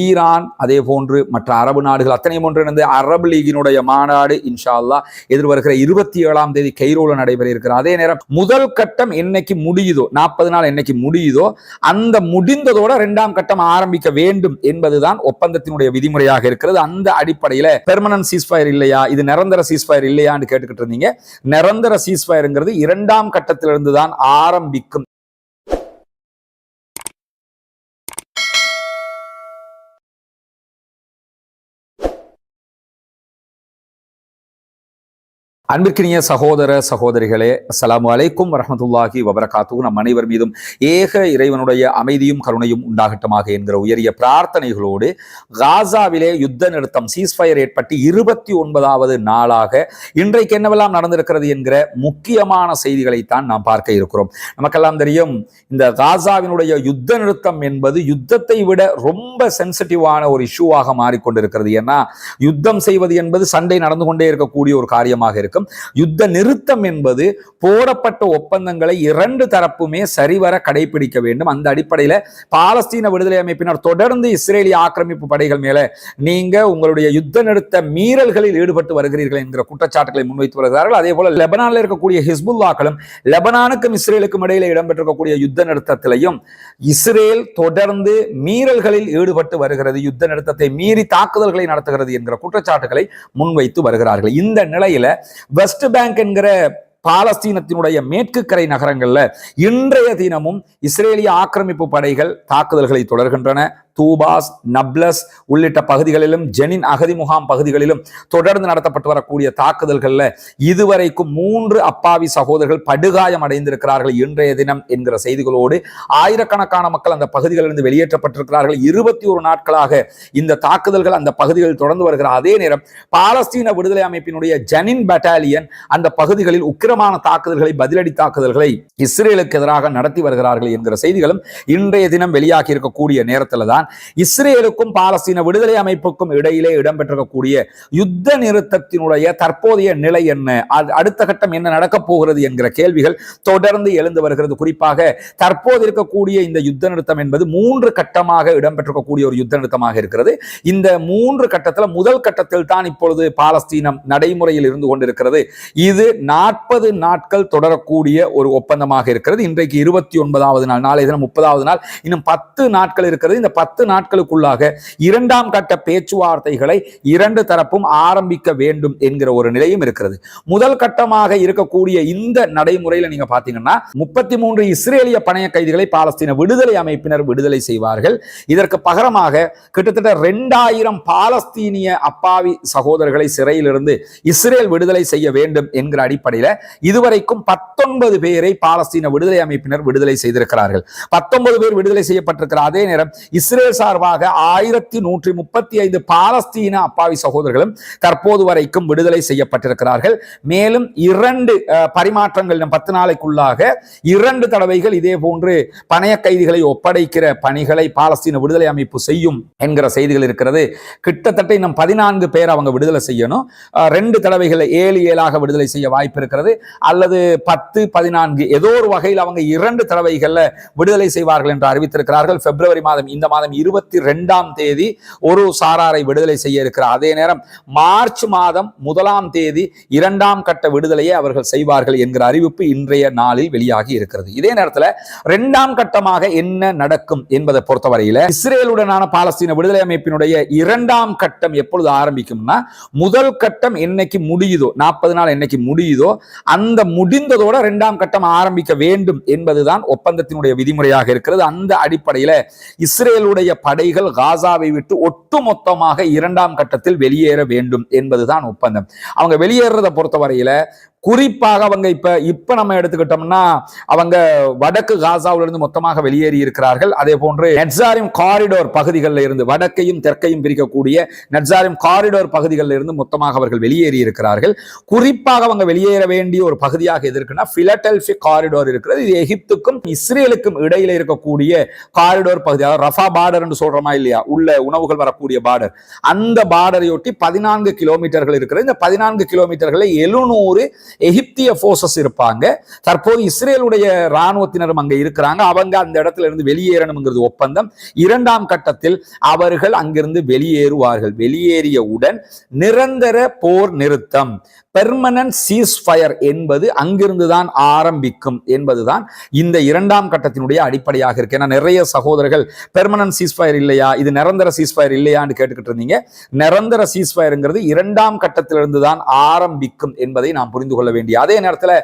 Iran அதே போன்று மற்ற அரபு நாடுகள் அத்தனை ஒன்றிணைந்து அரபு லீகினுடைய மாநாடு இன்ஷா அல்லாஹ் எதிர்வருகிற இருபத்தி ஏழாம் தேதி கைரோல நடைபெற இருக்கிற அதே நேரம் முதல் கட்டம் என்னைக்கு முடியுதோ நாற்பது நாள் என்னைக்கு முடியுதோ அந்த முடிந்ததோட இரண்டாம் கட்டம் ஆரம்பிக்க வேண்டும் என்பதுதான் ஒப்பந்தத்தினுடைய விதிமுறையாக இருக்கிறது. அந்த அடிப்படையில பெர்மனன்ட் சீஸ்ஃபயர் இல்லையா இது நிரந்தர சீஸ்ஃபயர் இல்லையான்னு கேட்டுக்கிட்டு இருந்தீங்க. நிரந்தர சீஸ்ஃபயருங்கிறது இரண்டாம் கட்டத்திலிருந்து தான் ஆரம்பிக்கும். அன்பிற்கினிய சகோதர சகோதரிகளே அஸ்லாம் வலைக்கும் வரமத்துல்லாஹி வபரகாத்து நம் அனைவர் மீதும் ஏக இறைவனுடைய அமைதியும் கருணையும் உண்டாகட்டமாக என்கிற உயரிய பிரார்த்தனைகளோடு காசாவிலே யுத்த நிறுத்தம் சீஸ்ஃபயர் ஏற்பட்டு இருபத்தி ஒன்பதாவது நாளாக இன்றைக்கு என்னவெல்லாம் நடந்திருக்கிறது என்கிற முக்கியமான செய்திகளைத்தான் நாம் பார்க்க இருக்கிறோம். நமக்கெல்லாம் தெரியும் இந்த காசாவினுடைய யுத்த நிறுத்தம் என்பது யுத்தத்தை விட ரொம்ப சென்சிட்டிவான ஒரு இஷ்யூவாக மாறிக்கொண்டிருக்கிறது. ஏன்னா யுத்தம் செய்வது என்பது சண்டை நடந்து கொண்டே இருக்கக்கூடிய ஒரு காரியமாக இருக்கும். யுத்த நிறுத்தம் என்பது போடப்பட்ட ஒப்பந்தங்களை இரண்டு தரப்புமே சரிவர கடைபிடிக்க வேண்டும். அந்த அடிப்படையில் பாலஸ்தீன விடுதலை அமைப்பினர் தொடர்ந்து இஸ்ரேலிய ஆக்கிரமிப்பு படைகள் மேல நீங்க உங்களுடைய யுத்த நிறுத்த மீறல்களில் ஈடுபட்டு வருகிறீர்கள் என்கிற குற்றச்சாட்டுகளை முன்வைத்து வருகிறார்கள். அதே போல லெபனானில் இருக்கக்கூடிய ஹிஸ்புல்லாக்களும் லெபனானுக்கும் இஸ்ரேலுக்கும் இடையில இடம்பெற்றிருக்கக்கூடிய யுத்த நிறுத்தத்திலையும் இஸ்ரேல் தொடர்ந்து மீறல்களில் ஈடுபட்டு வருகிறது. யுத்த நிறுத்தத்தை மீறி தாக்குதல்களை நடத்துகிறது என்கிற குற்றச்சாட்டுகளை முன்வைத்து வருகிறார்கள். இந்த நிலையில வெஸ்ட் பேங்க் என்கிற பாலஸ்தீனத்தினுடைய மேற்கு கரை நகரங்களில் இன்றைய தினமும் இஸ்ரேலிய ஆக்கிரமிப்பு படைகள் தாக்குதல்களை தொடர்கின்றன. தூபாஸ் நப்லஸ் உள்ளிட்ட பகுதிகளிலும் ஜெனின் அகதி முகாம் பகுதிகளிலும் தொடர்ந்து நடத்தப்பட்டு வரக்கூடிய தாக்குதல்களில் இதுவரைக்கும் மூன்று அப்பாவி சகோதரர்கள் படுகாயம் அடைந்திருக்கிறார்கள் இன்றைய தினம் என்கிற செய்திகளோடு. ஆயிரக்கணக்கான மக்கள் அந்த பகுதிகளிலிருந்து வெளியேற்றப்பட்டிருக்கிறார்கள். இருபத்தி ஒரு நாட்களாக இந்த தாக்குதல்கள் அந்த பகுதிகளில் தொடர்ந்து வருகிற அதே நேரம் பாலஸ்தீன விடுதலை அமைப்பினுடைய ஜனின் பட்டாலியன் அந்த பகுதிகளில் உக்கிரமான தாக்குதல்களை பதிலடி தாக்குதல்களை இஸ்ரேலுக்கு எதிராக நடத்தி வருகிறார்கள் என்கிற செய்திகளும் இன்றைய தினம் வெளியாகி இருக்கக்கூடிய நேரத்தில் தான் இஸ்ரேலுக்கும் பாலஸ்தீன விடுதலை அமைப்புக்கும் இடையிலே இடம்பெற்றிருக்கக்கூடிய யுத்த நிறுத்தத்தினுடைய தற்போதைய நிலை என்ன? அடுத்த கட்டம் என்ன நடக்கப் போகிறது என்கிற கேள்விகள் தொடர்ந்து எழுந்து வருகிறது. குறிப்பாக தற்போது இருக்கக்கூடிய இந்த யுத்த நிறுத்தம் என்பது மூன்று கட்டமாக இடம்பெற்றிருக்கக்கூடிய ஒரு யுத்த நிறுத்தமாக இருக்கிறது. இந்த மூன்று கட்டத்தில் முதல் கட்டத்தில் தான் இப்பொழுது பாலஸ்தீனம் நடைமுறையில் இருந்து கொண்டிருக்கிறது. இது நாற்பது நாட்கள் தொடரக்கூடிய ஒரு ஒப்பந்தமாக இருக்கிறது. இன்றைக்கு இருபத்தி ஒன்பதாவது நாள் நாளை தினம் முப்பதாவது நாள் இன்னும் பத்து நாட்கள் இருக்கிறது. இந்த பத்து நாட்களுக்குள்ளாக இரண்டாம் கட்ட பேச்சுவார்த்தைகளை இரண்டு தரப்பும் ஆரம்பிக்க வேண்டும் என்கிற ஒரு நிலையும் இருக்கிறது. முதல் கட்டமாக இருக்கக்கூடிய இந்த நடைமுறையில் நீங்க பாத்தீங்கன்னா முப்பத்தி மூன்று இஸ்ரேலிய பணைய கைதிகளை பாலஸ்தீன விடுதலை அமைப்பினர் விடுதலை செய்வார்கள். இதற்கு பகரமாக கிட்டத்தட்ட ரெண்டாயிரம் பாலஸ்தீனிய அப்பாவி சகோதரர்களை சிறையிலிருந்து இஸ்ரேல் விடுதலை செய்ய வேண்டும் என்கிற அடிப்படையில இதுவரைக்கும் பத்தொன்பது பேரை பாலஸ்தீன விடுதலை அமைப்பினர் விடுதலை செய்திருக்கிறார்கள். பத்தொன்பது பேர் விடுதலை செய்யப்பட்டிருக்கிற அதே நேரம் இஸ்ரேல் இஸ்ரேல் சார்பாக ஆயிரத்தி நூற்றி முப்பத்தி ஐந்து பாலஸ்தீன அப்பாவி சகோதரர்களும் தற்போது வரைக்கும் விடுதலை செய்யப்பட்டிருக்கிறார்கள். மேலும் இரண்டு பரிமாற்றங்கள் பத்து நாளைக்குள்ளாக இரண்டு தடவைகள் இதே போன்று பணைய கைதிகளை ஒப்படைக்கிற பணிகளை பாலஸ்தீன விடுதலை அமைப்பு செய்யும் என்கிற செய்திகள் இருக்கிறது. கிட்டத்தட்ட இன்னும் பதினான்கு பேர் அவங்க விடுதலை செய்யணும். ரெண்டு தடவைகள் ஏழு ஏழாக விடுதலை செய்ய வாய்ப்பு இருக்கிறது. அல்லது பத்து பதினான்கு ஏதோ ஒரு வகையில் அவங்க இரண்டு தடவைகளில் விடுதலை செய்வார்கள் என்று அறிவித்திருக்கிறார்கள். பிப்ரவரி மாதம் இந்த மாதம் மாதம் இருபத்தி ரெண்டாம் தேதி ஒரு சாராரை விடுதலை செய்ய இருக்கிறார். அதே நேரம் மார்ச் மாதம் முதலாம் தேதி இரண்டாம் கட்ட விடுதலையை அவர்கள் செய்வார்கள் என்கிற அறிவிப்பு இன்றைய நாளில் வெளியாகி இருக்கிறது. இதே நேரத்தில் இரண்டாம் கட்டமாக என்ன நடக்கும் என்பதை பொறுத்தவரையில் இஸ்ரேலுடனான பாலஸ்தீன விடுதலை அமைப்பினுடைய இரண்டாம் கட்டம் எப்பொழுது ஆரம்பிக்கும்னா முதல் கட்டம் என்னைக்கு முடியுதோ நாற்பது நாள் என்னைக்கு முடியுதோ அந்த முடிந்ததோட இரண்டாம் கட்டம் ஆரம்பிக்க வேண்டும் என்பதுதான் ஒப்பந்தத்தினுடைய விதிமுறையாக இருக்கிறது. அந்த அடிப்படையில் இஸ்ரேலுடன் இஸ்ரேலுடைய படைகள் காசாவை விட்டு ஒட்டுமொத்தமாக இரண்டாம் கட்டத்தில் வெளியேற வேண்டும் என்பதுதான் ஒப்பந்தம். அவங்க வெளியேறதை பொறுத்தவரையில குறிப்பாக அவங்க இப்ப இப்ப நம்ம எடுத்துக்கிட்டோம்னா அவங்க வடக்கு காசாவில இருந்து மொத்தமாக வெளியேறி இருக்கிறார்கள். அதே போன்று நெட்சாரிம் காரிடோர் பகுதிகளில் இருந்து வடக்கையும் தெற்கையும் பிரிக்கக்கூடிய நெட்சாரிம் காரிடோர் பகுதிகளில் இருந்து மொத்தமாக அவர்கள் வெளியேறி இருக்கிறார்கள். குறிப்பாக அவங்க வெளியேற வேண்டிய ஒரு பகுதியாக எது இருக்குன்னா பிலடெல்பி காரிடோர் இருக்கிறது. இது எகிப்துக்கும் இஸ்ரேலுக்கும் இடையில இருக்கக்கூடிய காரிடோர் பகுதி. அதாவது ரஃபா பார்டர் என்று சொல்றோமா இல்லையா? உள்ள உணவுகள் வரக்கூடிய பார்டர் அந்த பார்டரையொட்டி பதினான்கு கிலோமீட்டர்கள் இருக்கிறது. இந்த பதினான்கு கிலோமீட்டர்களை எழுநூறு எகிப்திய போர்சஸ் இருப்பாங்க. தற்போது இஸ்ரேலுடைய இராணுவத்தினரும் அங்க இருக்கிறாங்க. அவங்க அந்த இடத்துல இருந்து வெளியேறணுங்கிறது ஒப்பந்தம். இரண்டாம் கட்டத்தில் அவர்கள் அங்கிருந்து வெளியேறுவார்கள். வெளியேறியவுடன் நிரந்தர போர் நிறுத்தம். பெர்மனன்ட் சீஸ் ஃபயர் என்பது அங்கிருந்துதான் ஆரம்பிக்கும் என்பதுதான் இந்த இரண்டாம் கட்டத்தினுடைய அடிப்படையாக இருக்கு. ஏன்னா நிறைய சகோதரர்கள் பெர்மனன்ட் சீஸ் ஃபயர் இல்லையா இது நிரந்தர சீஸ் ஃபயர் இல்லையான்னு கேட்டுக்கிட்டு இருந்தீங்க. நிரந்தர சீஸ் ஃபயருங்கிறது இரண்டாம் கட்டத்திலிருந்து தான் ஆரம்பிக்கும் என்பதை நாம் புரிந்து கொள்ள வேண்டிய அதே நேரத்தில்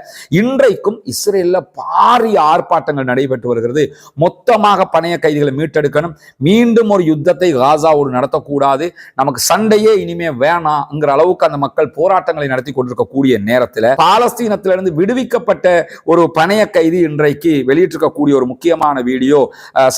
இன்றைக்கும் இஸ்ரேல்ல பாரிய ஆர்ப்பாட்டங்கள் நடைபெற்று வருகிறது. மொத்தமாக பணைய கைதிகளை மீட்டெடுக்கணும். மீண்டும் ஒரு யுத்தத்தை காசாவோடு நடத்தக்கூடாது. நமக்கு சண்டையே இனிமே வேணாம்ங்கிற அளவுக்கு அந்த மக்கள் போராட்டங்களை நடத்தி கொண்டிருக்கக்கூடிய நேரத்தில் பாலஸ்தீனத்திலிருந்து விடுவிக்கப்பட்ட ஒரு பணைய கைதி இன்றைக்கு வெளியிட்டிருக்கக்கூடிய ஒரு முக்கியமான வீடியோ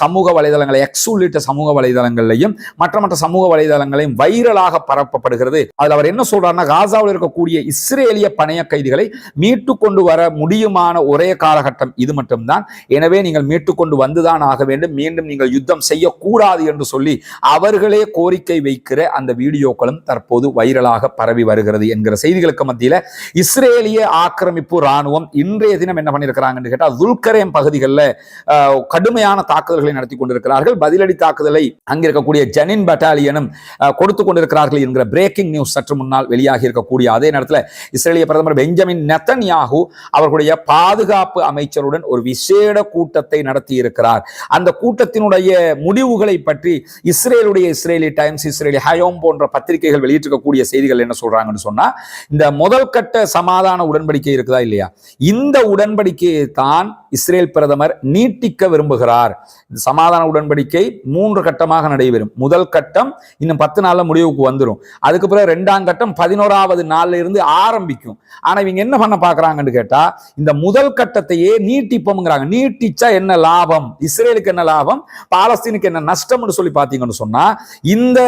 சமூக வலைதளங்களை எக்ஸ் உள்ளிட்ட சமூக வலைதளங்களையும் மற்ற மற்ற சமூக வலைதளங்களையும் வைரலாக பரப்பப்படுகிறது. அதில் அவர் என்ன சொல்றாருன்னா காசாவில் இருக்கக்கூடிய இஸ்ரேலிய பணைய கைதிகளை மீட்டு கொண்டு வர முடியுமான ஒரே காலகட்டம் இது மட்டும்தான். எனவே நீங்கள் மீட்டு கொண்டு வந்துதான் ஆக வேண்டும். மீண்டும் நீங்கள் யுத்தம் செய்யக்கூடாது என்று சொல்லி அவர்களே கோரிக்கை வைக்கிற அந்த வீடியோக்களும் தற்போது வைரலாக பரவி வருகிறது என்கிற செய்திகளுக்கு மத்தியில் இஸ்ரேலிய ஆக்கிரமிப்பு ராணுவம் இன்றைய தினம் என்ன பண்ணியிருக்கிறாங்கன்னு கேட்டால் துல்கரேம் பகுதிகளில் கடுமையான தாக்குதல்களை நடத்தி கொண்டிருக்கிறார்கள். பதிலடி தாக்குதலை அங்க இருக்கக்கூடிய ஜனின் பட்டாலியனும் கொடுத்து கொண்டிருக்கிறார்கள் என்கிற பிரேக்கிங் நியூஸ் சற்று முன்னால் வெளியாகி இருக்கக்கூடிய அதே நேரத்தில் இஸ்ரேலிய பிரதமர் பெஞ்சமின் நெத்தன்யாகு அவர்களுடைய பாதுகாப்பு அமைச்சருடன் ஒரு விசேட கூட்டத்தை நடத்தி இருக்கிறார் அந்த கூட்டத்தினுடைய முடிவுகளை பற்றி இஸ்ரேலுடைய இஸ்ரேலி டைம்ஸ் இஸ்ரேலி ஹயோம் போன்ற பத்திரிகைகள் வெளியிட்டிருக்கக்கூடிய செய்திகள் என்ன சொல்றாங்கன்னு சொன்னா இந்த முதல் கட்ட சமாதான உடன்படிக்கை இருக்குதா இல்லையா? இந்த உடன்படிக்கையை தான் இஸ்ரேல் பிரதமர் நீட்டிக்க விரும்புகிறார். இந்த சமாதான உடன்படிக்கை மூன்று கட்டமாக நடைபெறும். முதல் கட்டம் இன்னும் பத்து நாள்ல முடிவுக்கு வந்துடும் அதுக்கு பிறகு ரெண்டாம் கட்டம் பதினோராவது நாள்ல இருந்து ஆரம்பிக்கும். ஆனா இவங்க என்ன பண்ண பாக்குறாங்கன்னு கேட்டா இந்த முதல் கட்டத்தையே நீட்டிப்போம்ங்கிறாங்க. நீட்டிச்சா என்ன லாபம்? இஸ்ரேலுக்கு என்ன லாபம்? பாலஸ்தீனுக்கு என்ன நஷ்டம்னு சொல்லி பாத்தீங்கன்னு சொன்னா இந்த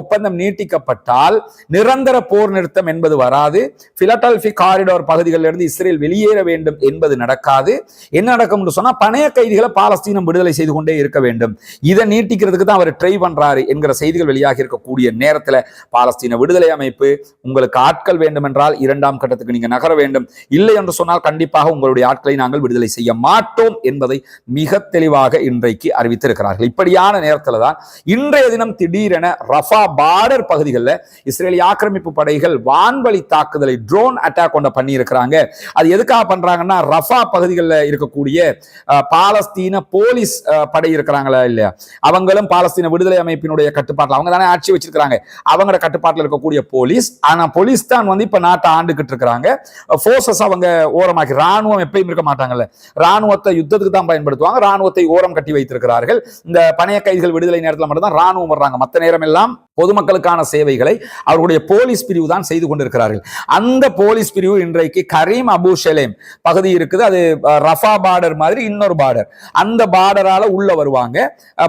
ஒப்பந்தம் நீட்டிக்கப்பட்டால் நிரந்தர போர் நிறுத்தம் என்பது வராது. பிலடல்பி காரிடோர் பகுதிகளில் இருந்து இஸ்ரேல் வெளியேற வேண்டும் என்பது நடக்காது. என்ன நடக்கும்னு சொன்னா பணைய கைதிகளை பாலஸ்தீனம் விடுதலை செய்து கொண்டே இருக்க வேண்டும். இதை நீட்டிக்கிறதுக்கு தான் அவர் ட்ரை பண்றாரு என்கிற செய்திகள் வெளியாக இருக்கக்கூடிய நேரத்துல பாலஸ்தீன விடுதலை அமைப்பு உங்களுக்கு ஆட்கள் வேண்டும் என்றால் இரண்டாம் கட்டத்துக்கு நீங்க நகர வேண்டும். இல்லை என்று சொன்னால் கண்டிப்பாக உங்களுடைய ஆட்களை நாங்கள் விடுதலை செய்ய மாட்டோம் என்பதை மிக தெளிவாக இன்றைக்கு அறிவித்திருக்கிறார்கள். இப்படியான நேரத்துல தான் இன்றைய தினம் திடீரென ரஃபா பார்டர் பகுதிகளில் இஸ்ரேலிய ஆக்கிரமிப்பு படைகள் வான்வழி தாக்குதலை ட்ரோன் அட்டாக் கொண்ட பண்ணி இருக்கிறாங்க அது எதுக்காக பண்றாங்கன்னா ரஃபா பகுதிகளில் இருக்கக்கூடிய பாலஸ்தீன போலீஸ் படை இருக்கிறாங்களா இல்லையா? அவங்களும் பாலஸ்தீன விடுதலை அமைப்பினுடைய கட்டுப்பாட்டில் அவங்க தானே ஆட்சி வச்சிருக்காங்க அவங்களோட கட்டுப்பாட்டில் இருக்கக்கூடிய போலீஸ் ஆனா போலீஸ் தான் வந்து இப்ப நாட்டை ஆண்டுகிட்டு இருக்கிறாங்க. போர்சஸ் அவங்க ஓரமாக்கி ராணுவம் எப்பயும் இருக்க மாட்டாங்கல்ல. ராணுவத்தை யுத்தத்துக்கு தான் பயன்படுத்துவாங்க. ராணுவத்தை ஓரம் கட்டி வைத்திருக்கிறார்கள். இந்த பணைய கைதிகள் விடுதலை நேரத்தில் மட்டும்தான் ராணுவம் வர்றாங்க. மற்ற நேரம் எல்லாம் பொதுமக்களுக்கான சேவைகளை அவர்களுடைய போலீஸ் பிரிவு தான் செய்து கொண்டிருக்கிறார்கள். அந்த போலீஸ் பிரிவு இன்றைக்கு கரீம் அபு ஷலேம் பகுதி இருக்குது. அது ரஃபா பார்டர் மாதிரி இன்னொரு பார்டர். அந்த பார்டரால உள்ள வருவாங்க.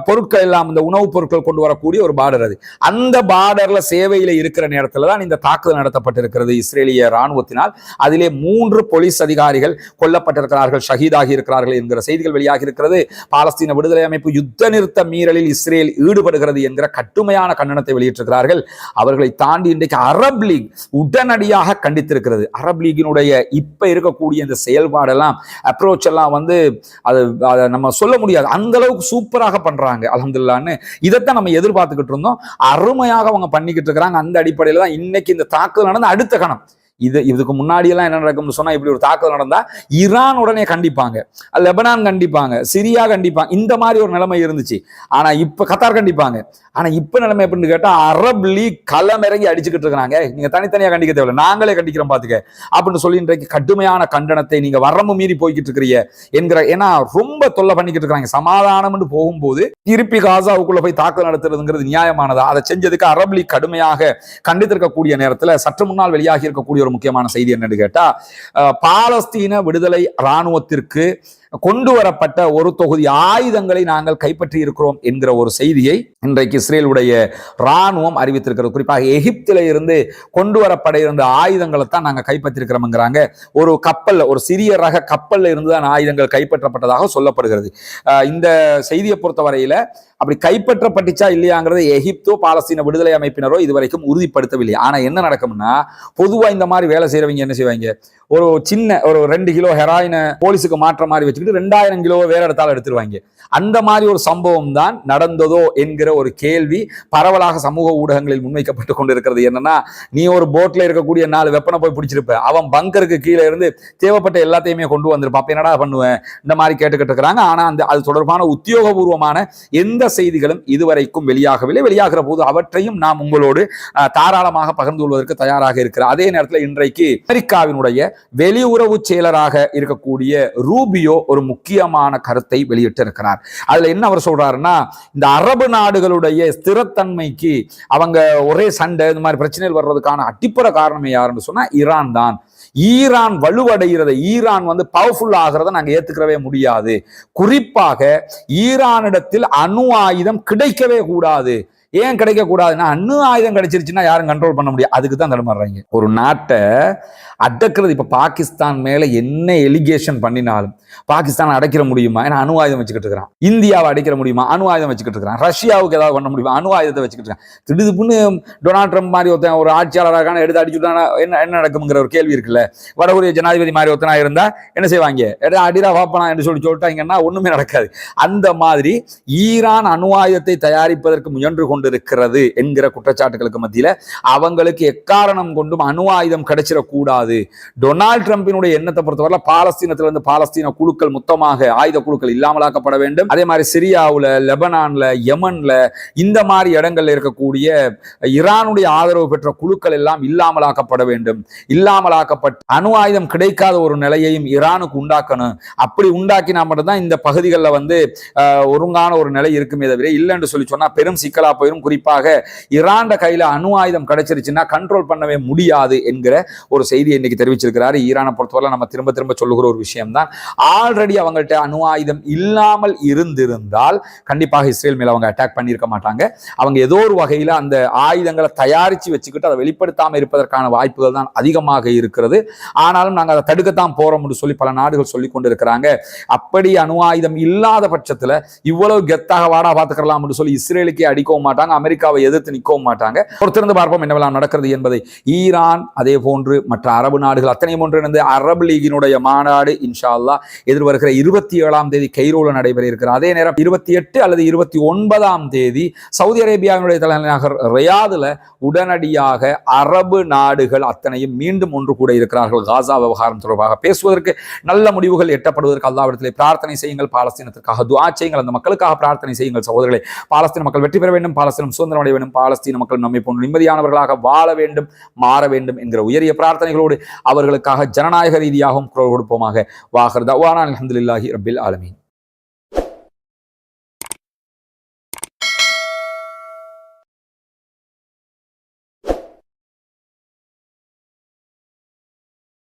பொருட்கள் எல்லாம் இந்த உணவுப் பொருட்கள் கொண்டு வரக்கூடிய ஒரு பார்டர் அது. அந்த பார்டர்ல சேவையில இருக்கிற நேரத்தில் தான் இந்த தாக்குதல் நடத்தப்பட்டிருக்கிறது இஸ்ரேலிய ராணுவத்தினால் அதிலே மூன்று போலீஸ் அதிகாரிகள் கொல்லப்பட்டிருக்கிறார்கள் ஷஹீதாகி இருக்கிறார்கள் என்கிற செய்திகள் வெளியாகி இருக்கிறது. பாலஸ்தீன விடுதலை அமைப்பு யுத்த நிறுத்த மீறலில் இஸ்ரேல் ஈடுபடுகிறது என்கிற கட்டுமையான கண்டனத்தை வெளியிட்டிருக்கிறார்கள். அவர்களை தாண்டி இன்றைக்கு அரப் லீக் உடனடியாக கண்டித்திருக்கிறது. அரப் லீகினுடைய இப்ப இருக்கக்கூடிய இந்த செயல்பாடெல்லாம் அப்ரோச் எல்லாம் வந்து அது அதை நம்ம சொல்ல முடியாது. அந்த அளவுக்கு சூப்பராக பண்றாங்க. அலமதுல்லான்னு இதைத்தான் நம்ம எதிர்பார்த்துக்கிட்டு இருந்தோம். அருமையாக அவங்க பண்ணிக்கிட்டு இருக்கிறாங்க. அந்த அடிப்படையில் தான் இன்னைக்கு இந்த தாக்குதல் நடந்த அடுத்த கணம். இது இதுக்கு முன்னாடி எல்லாம் என்ன நடக்கும்னு சொன்னால் இப்படி ஒரு தாக்குதல் நடந்தா ஈரான் உடனே கண்டிப்பாங்க. லெபனான் கண்டிப்பாங்க. சிரியா கண்டிப்பாங்க இந்த மாதிரி ஒரு நிலைமை இருந்துச்சு. ஆனா இப்ப கத்தார் கண்டிப்பாங்க. ஆனா இப்ப நிலைமை எப்படின்னு கேட்டால் அரப் லீக் களம் இறங்கி அடிச்சுக்கிட்டு இருக்கிறாங்க. நீங்க தனித்தனியா கண்டிக்க தேவையில்ல. நாங்களே கண்டிக்கிறோம் பாத்துக்க. அப்படின்னு சொல்லி இன்றைக்கு கடுமையான கண்டனத்தை நீங்க வரம்பு மீறி போய்கிட்டு இருக்கிறீங்க என்கிற ஏன்னா ரொம்ப தொல்லை பண்ணிக்கிட்டு இருக்கிறாங்க. சமாதானம்னு போகும்போது திருப்பி காசாவுக்குள்ள போய் தாக்குதல் நடத்துறதுங்கிறது நியாயமானதா? அதை செஞ்சதுக்கு அரப் லீக் கடுமையாக கண்டித்திருக்கக்கூடிய நேரத்துல சற்று முன்னால் வெளியாகி இருக்கக்கூடிய ஒரு முக்கியமான செய்தி என்னன்னு கேட்டா பாலஸ்தீன விடுதலை இராணுவத்திற்கு கொண்டு வரப்பட்ட ஒரு தொகுதி ஆயுதங்களை நாங்கள் கைப்பற்றி இருக்கிறோம் என்கிற ஒரு செய்தியை இன்றைக்கு இஸ்ரேலுடைய ராணுவம் அறிவித்திருக்கிறது. குறிப்பாக எகிப்தில இருந்து கொண்டு வரப்பட இருந்த ஆயுதங்களை தான் நாங்கள் கைப்பற்றிருக்கிறோம்ங்கிறாங்க ஒரு கப்பல்ல ஒரு சிறிய ரக கப்பல்ல இருந்து தான் ஆயுதங்கள் கைப்பற்றப்பட்டதாக சொல்லப்படுகிறது. இந்த செய்தியை பொறுத்தவரையில அப்படி கைப்பற்றப்பட்டுச்சா இல்லையாங்கிறது எகிப்தோ பாலஸ்தீன விடுதலை அமைப்பினரோ இதுவரைக்கும் உறுதிப்படுத்தவில்லை. ஆனா என்ன நடக்கும்னா பொதுவா இந்த மாதிரி வேலை செய்யறவங்க என்ன செய்வாங்க? ஒரு சின்ன ஒரு ரெண்டு கிலோ ஹெராயினை போலீஸுக்கு மாற்ற மாதிரி வச்சு வச்சுக்கிட்டு ரெண்டாயிரம் கிலோவை வேற இடத்தால் எடுத்துருவாங்க. அந்த மாதிரி ஒரு சம்பவம் தான் நடந்ததோ என்கிற ஒரு கேள்வி பரவலாக சமூக ஊடகங்களில் முன்வைக்கப்பட்டு கொண்டிருக்கிறது. என்னன்னா நீ ஒரு போட்ல இருக்கக்கூடிய நாலு வெப்பனை போய் பிடிச்சிருப்ப. அவன் பங்கருக்கு கீழே இருந்து தேவைப்பட்ட எல்லாத்தையுமே கொண்டு வந்திருப்பான் அப்ப என்னடா பண்ணுவேன்? இந்த மாதிரி கேட்டுக்கிட்டு இருக்கிறாங்க. ஆனா அந்த அது தொடர்பான உத்தியோகபூர்வமான எந்த செய்திகளும் இதுவரைக்கும் வெளியாகவில்லை. வெளியாகிற போது அவற்றையும் நாம் உங்களோடு தாராளமாக பகிர்ந்து கொள்வதற்கு தயாராக இருக்கிற அதே நேரத்தில் இன்றைக்கு அமெரிக்காவினுடைய வெளியுறவு செயலராக இருக்கக்கூடிய ரூபியோ ஒரு முக்கியமான கருத்தை வெளியிட்டிருக்கிறார். அதில் என்ன அவர் சொல்றாருன்னா இந்த அரபு நாடுகளுடைய ஸ்திரத்தன்மைக்கு அவங்க ஒரே சண்டை இந்த மாதிரி பிரச்சனைகள் வர்றதுக்கான அடிப்படை காரணம் யாருன்னு சொன்னா ஈரான் தான். ஈரான் வலுவடைகிறத ஈரான் வந்து பவர்ஃபுல் ஆகிறத நாங்கள் ஏற்றுக்கிறவே முடியாது. குறிப்பாக ஈரானிடத்தில் அணு ஆயுதம் கிடைக்கவே கூடாது. ஏன் கிடைக்கக்கூடாதுன்னா கூடாதுன்னா ஆயுதம் கிடைச்சிருச்சுன்னா யாரும் கண்ட்ரோல் பண்ண முடியாது. அதுக்கு தான் தடுமாறுறாங்க. ஒரு நாட்டை அடக்கிறது இப்போ பாகிஸ்தான் மேலே என்ன எலிகேஷன் பண்ணினாலும் பாகிஸ்தான் அடைக்கிற முடியுமா? ஏன்னா அணு ஆயுதம் வச்சுக்கிட்டு இருக்கிறான். இந்தியாவை அடைக்கிற முடியுமா? அணு ஆயுதம் வச்சுக்கிட்டு இருக்கிறான். ரஷ்யாவுக்கு ஏதாவது பண்ண முடியுமா? அணு ஆயுதத்தை வச்சுக்கிட்டு இருக்கான். திடுதுப்புன்னு டொனால்ட் ட்ரம்ப் மாதிரி ஒருத்தன் ஒரு ஆட்சியாளராக எடுத்து அடிச்சுட்டானா என்ன என்ன நடக்குங்கிற ஒரு கேள்வி இருக்குல்ல. வடகொரிய ஜனாதிபதி மாதிரி ஒருத்தனா இருந்தா என்ன செய்வாங்க? எடா அடிடா வாப்பனா என்று சொல்லி சொல்லிட்டாங்கன்னா ஒண்ணுமே நடக்காது. அந்த மாதிரி ஈரான் அணு ஆயுதத்தை தயாரிப்பதற்கு முயன்று கொண்டு கொண்டிருக்கிறது என்கிற குற்றச்சாட்டுகளுக்கு மத்தியில அவங்களுக்கு எக்காரணம் கொண்டும் அணு ஆயுதம் கிடைச்சிடக்கூடாது. டொனால்ட் ட்ரம்பினுடைய எண்ணத்தை பொறுத்தவரை பாலஸ்தீனத்தில் இருந்து பாலஸ்தீன குழுக்கள் மொத்தமாக ஆயுத குழுக்கள் இல்லாமலாக்கப்பட வேண்டும். அதே மாதிரி சிரியாவுல லெபனான்ல யமன்ல இந்த மாதிரி இடங்கள்ல இருக்கக்கூடிய ஈரானுடைய ஆதரவு பெற்ற குழுக்கள் எல்லாம் இல்லாமலாக்கப்பட வேண்டும். இல்லாமலாக்கப்பட்டு அணு ஆயுதம் கிடைக்காத ஒரு நிலையையும் ஈரானுக்கு உண்டாக்கணும். அப்படி உண்டாக்கினா மட்டும்தான் இந்த பகுதிகளில் வந்து ஆஹ், ஒருங்கான ஒரு நிலை இருக்குமே தவிர இல்லைன்னு சொல்லி சொன்னா பெரும் சிக்கலா போயிடும் குறிப்பாக ஈரான்ட கையில் அணு ஆயுதம் கிடைச்சிருச்சுன்னா கண்ட்ரோல் பண்ணவே முடியாது என்கிற ஒரு செய்தி இன்னைக்கு தெரிவிச்சிருக்கிறாரு. ஈரானை பொறுத்தவரை நம்ம திரும்ப திரும்ப சொல்லுகிற ஒரு விஷயம் தான் ஆல்ரெடி அவங்கள்ட்ட அணு ஆயுதம் இல்லாமல் இருந்திருந்தால் கண்டிப்பாக இஸ்ரேல் மேல அவங்க அட்டாக் பண்ணியிருக்க மாட்டாங்க. அவங்க ஏதோ ஒரு வகையில் அந்த ஆயுதங்களை தயாரிச்சு வச்சுக்கிட்டு அதை வெளிப்படுத்தாமல் இருப்பதற்கான வாய்ப்புகள் தான் அதிகமாக இருக்கிறது. ஆனாலும் நாங்கள் அதை தடுக்கத்தான் போறோம்னு சொல்லி பல நாடுகள் சொல்லி கொண்டிருக்கிறாங்க. அப்படி அணு ஆயுதம் இல்லாத பட்சத்தில் இவ்வளவு கெத்தாக வாடா பார்த்துக்கலாம்னு சொல்லி இஸ்ரேலுக்கே அடிக்கவும் மாட்டாங்க. மாட்டாங்க அமெரிக்காவை எதிர்த்து நிற்கவும் மாட்டாங்க. பொறுத்திருந்து பார்ப்போம் என்னவெல்லாம் நடக்கிறது என்பதை. ஈரான் அதே போன்று மற்ற அரபு நாடுகள் அத்தனை ஒன்றிணைந்து அரபு லீகினுடைய மாநாடு இன்ஷா அல்லாஹ் எதிர்வருகிற இருபத்தி ஏழாம் தேதி கைரோல நடைபெற இருக்கிறது அதே நேரம் இருபத்தி எட்டு அல்லது இருபத்தி ஒன்பதாம் தேதி சவுதி அரேபியாவினுடைய தலைநகர் ரியாதுல உடனடியாக அரபு நாடுகள் அத்தனையும் மீண்டும் ஒன்று கூட இருக்கிறார்கள். காசா விவகாரம் தொடர்பாக பேசுவதற்கு நல்ல முடிவுகள் எட்டப்படுவதற்கு அல்லாவிடத்திலே பிரார்த்தனை செய்யுங்கள். பாலஸ்தீனத்திற்காக துவா செய்யுங்கள். அந்த மக்களுக்காக பிரார்த்தனை செய்யுங்கள். சகோதரர்களை பாலஸ்தீன மக்கள் வெற்றி பெற வேண்டும். பாலஸ்தீனம் சுதந்திரம் அடைய வேண்டும். பாலஸ்தீன மக்கள் நம்மை போன்று நிம்மதியானவர்களாக வாழ வேண்டும் மாற வேண்டும் என்கிற உயரிய பிரார்த்தனைகளோடு அவர்களுக்காக ஜனநாயக ரீதியாகவும் குரல் கொடுப்போமாக. வாகர் தவானா அலமதுல்லாஹி ரபில் ஆலமீன்.